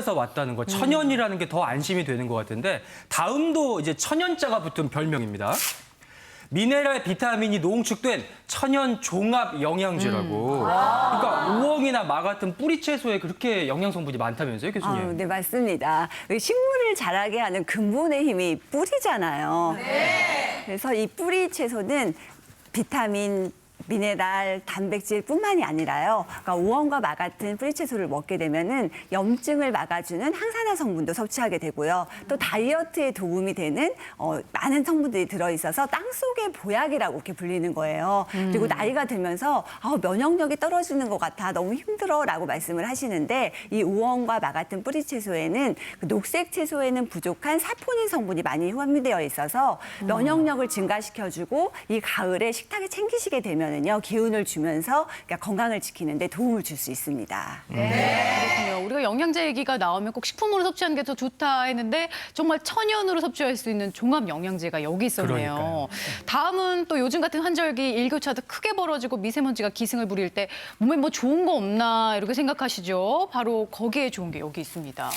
우월에서 왔다는 거, 천연이라는 게 더 안심이 되는 것 같은데 다음도 이제 천연자가 붙은 별명입니다. 미네랄 비타민이 농축된 천연 종합 영양제라고. 그러니까 우엉이나 마 같은 뿌리 채소에 그렇게 영양 성분이 많다면서요, 교수님? 아, 네, 맞습니다. 그 식물을 자라게 하는 근본의 힘이 뿌리잖아요. 그래서 이 뿌리 채소는 비타민, 미네랄, 단백질뿐만이 아니라요. 그러니까 우엉과 마 같은 뿌리 채소를 먹게 되면은 염증을 막아주는 항산화 성분도 섭취하게 되고요. 또 다이어트에 도움이 되는 어, 많은 성분들이 들어있어서 땅 속의 보약이라고 이렇게 불리는 거예요. 그리고 나이가 들면서 아, 면역력이 떨어지는 것 같아 너무 힘들어라고 말씀을 하시는데 이 우엉과 마 같은 뿌리 채소에는 그 녹색 채소에는 부족한 사포닌 성분이 많이 함유되어 있어서 면역력을 증가시켜주고 이 가을에 식탁에 챙기시게 되면 은요 기운을 주면서 그러니까 건강을 지키는데 도움을 줄 수 있습니다. 그렇군요. 우리가 영양제 얘기가 나오면 꼭 식품으로 섭취하는 게 더 좋다 했는데 정말 천연으로 섭취할 수 있는 종합 영양제가 여기 있었네요. 그러니까요. 다음은 또 요즘 같은 환절기 일교차도 크게 벌어지고 미세먼지가 기승을 부릴 때 몸에 뭐 좋은 거 없나 이렇게 생각하시죠. 바로 거기에 좋은 게 여기 있습니다.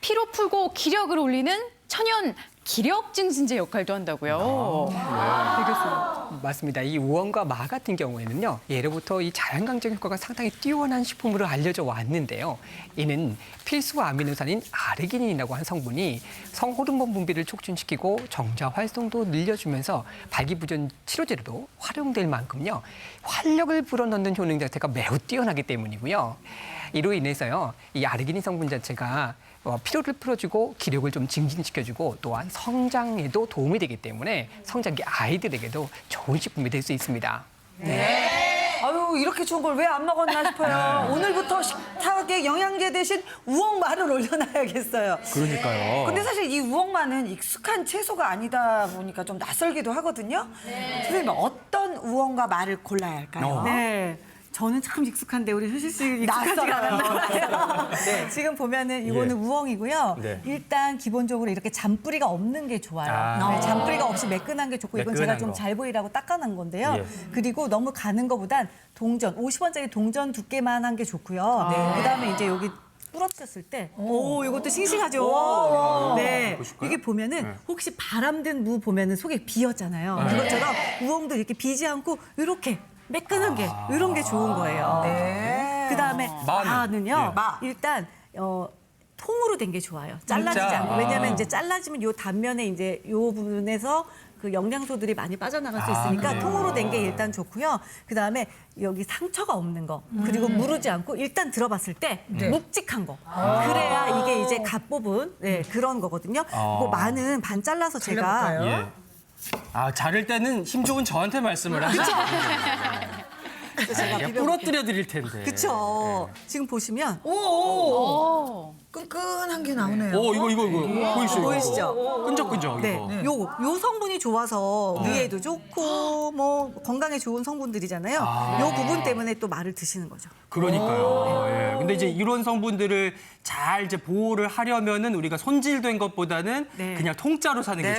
피로 풀고 기력을 올리는 천연 기력 증진제 역할도 한다고요. 네, 교수님. 맞습니다. 이 우엉과 마 같은 경우에는요, 예로부터 이 자연강적 효과가 상당히 뛰어난 식품으로 알려져 왔는데요. 이는 필수 아미노산인 아르기닌이라고 한 성분이 성호르몬 분비를 촉진시키고 정자 활성도 늘려주면서 발기부전 치료제로도 활용될 만큼요, 활력을 불어넣는 효능 자체가 매우 뛰어나기 때문이고요. 이로 인해서요, 이 아르기닌 성분 자체가 어, 피로를 풀어주고 기력을 좀 증진시켜주고 또한 성장에도 도움이 되기 때문에 성장기 아이들에게도 좋은 식품이 될 수 있습니다. 아유 이렇게 좋은 걸 왜 안 먹었나 싶어요. 오늘부터 식탁에 영양제 대신 우엉마를 올려놔야겠어요. 그러니까요. 근데 사실 이 우엉마는 익숙한 채소가 아니다 보니까 좀 낯설기도 하거든요. 선생님 어떤 우엉과 마를 골라야 할까요? 어. 네. 저는 참 익숙한데 우리 효실 씨 익숙하지가. 않았나요? 지금 보면은 이거는 예. 우엉이고요. 네. 일단 기본적으로 이렇게 잔뿌리가 없는 게 좋아요. 아. 네, 잔뿌리가 없이 매끈한 게 좋고 이건 제가 매끈한 좀 거. 잘 보이라고 닦아놓은 건데요. 예. 그리고 너무 가는 것보단 동전 50원짜리 동전 두께만 한 게 좋고요. 그다음에 이제 여기 부러뜨렸을 때, 오, 이것도 싱싱하죠. 네, 보실까요? 이게 보면은 혹시 바람든 무 보면은 속에 비었잖아요. 그것처럼 우엉도 이렇게 비지 않고 이렇게 매끈한 게 이런 게 좋은 거예요. 그다음에 마늘. 마는요. 예. 마. 일단 어 통으로 된 게 좋아요. 잘라지지 진짜? 않고. 아. 왜냐하면 이제 잘라지면 요 단면에 이제 요 부분에서 그 영양소들이 많이 빠져나갈 수 아, 있으니까? 통으로 된 게 일단 좋고요. 그 다음에 여기 상처가 없는 거 그리고 무르지 않고 일단 들어봤을 때 묵직한 거 그래야 이게 이제 갓 뽑은 네, 그런 거거든요. 아. 그 마는 반 잘라서 제가 예. 아, 자를 때는 힘 좋은 저한테 말씀을 하시죠. 제가 예, 비벼볼게요. 부러뜨려 드릴 텐데. 그쵸. 지금 보시면 오. 끈끈한 게 나오네요. 오, 이거, 이거, 이거. 보이시죠? 보이시죠? 끈적끈적, 네, 이거. 요, 요 성분이 좋아서 위에도 좋고 뭐 건강에 좋은 성분들이잖아요. 요 부분 때문에 또 말을 드시는 거죠. 그러니까요. 예. 근데 이제 이런 성분들을 잘 이제 보호를 하려면은 우리가 손질된 것보다는 네. 그냥 통짜로 사는 게 좋아요.